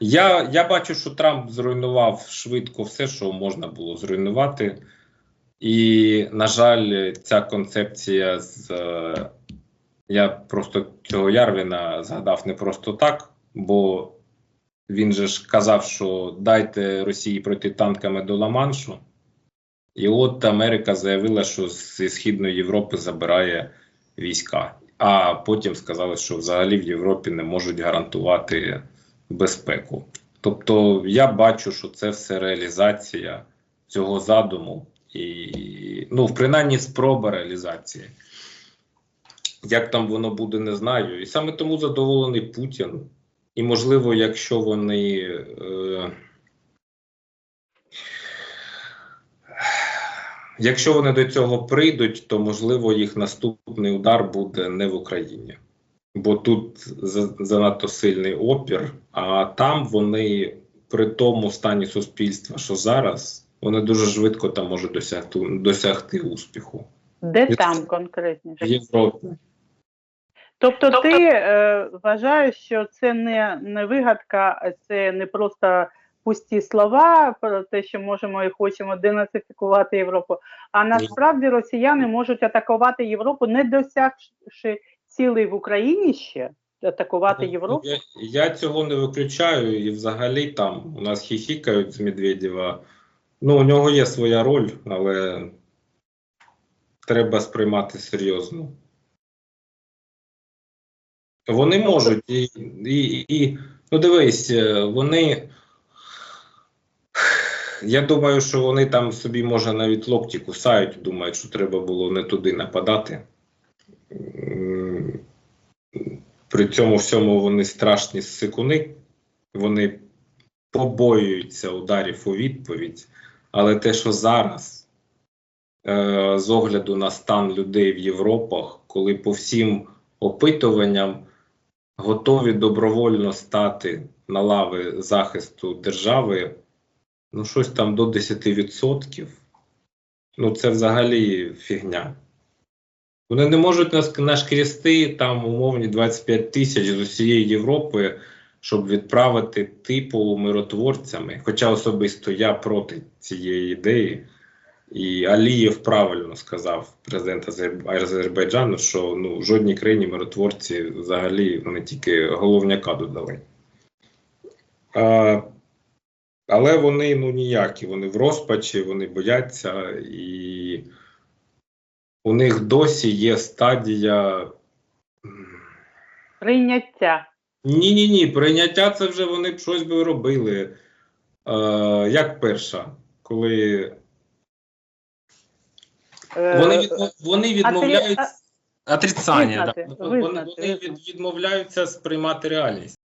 Я, я бачу, що Трамп зруйнував швидко все, що можна було зруйнувати. І, на жаль, ця концепція з. е, Я просто цього Ярвіна згадав не просто так, бо він же ж казав, що дайте Росії пройти танками до Ла-Маншу. І от Америка заявила, що зі Східної Європи забирає війська. А потім сказали, що взагалі в Європі не можуть гарантувати безпеку. Тобто я бачу, що це все реалізація цього задуму, і ну, принаймні, спроба реалізації. Як там воно буде, не знаю. І саме тому задоволений Путін. І, можливо, якщо вони. Е, Якщо вони до цього прийдуть, то можливо їх наступний удар буде не в Україні, бо тут занадто сильний опір, а там вони при тому стані суспільства, що зараз, вони дуже швидко там можуть досягти, досягти успіху Де Від- там в? Європі. Тобто, ти е, вважаєш, що це не, не вигадка, це не просто пусті слова про те, що можемо і хочемо денацифікувати Європу. А насправді росіяни можуть атакувати Європу, не досягши цілей в Україні ще атакувати Європу. Я, я цього не виключаю, і взагалі там у нас хіхікають з Медведєва. Ну, у нього є своя роль, але треба сприймати серйозно. Вони можуть, і, і, і ну дивись, е, вони. Я думаю, що вони там собі, може, навіть локті кусають, думають, що треба було не туди нападати. При цьому всьому вони страшні сикуни, вони побоюються ударів у відповідь. Але те, що зараз, е, з огляду на стан людей в Європах, коли по всім опитуванням готові добровольно стати на лави захисту держави, ну щось там до 10%, ну це взагалі фігня. Вони не можуть нас нашкрести там умовні 25 тисяч з усієї Європи, щоб відправити типу миротворцями. Хоча особисто я проти цієї ідеї. І Алієв правильно сказав президент Азербайджану, що ну, в жодній країні миротворці взагалі вони тільки головняка додали. А, але вони ну ніякі, вони в розпачі, вони бояться, і у них досі є стадія. Прийняття. Ні, ні, ні, прийняття це вже вони б щось би робили. Е, як перша, коли Е, вони, відмов, вони відмовляються. Отрицання, Визнати, да. Вони, вони від, відмовляються сприймати реальність.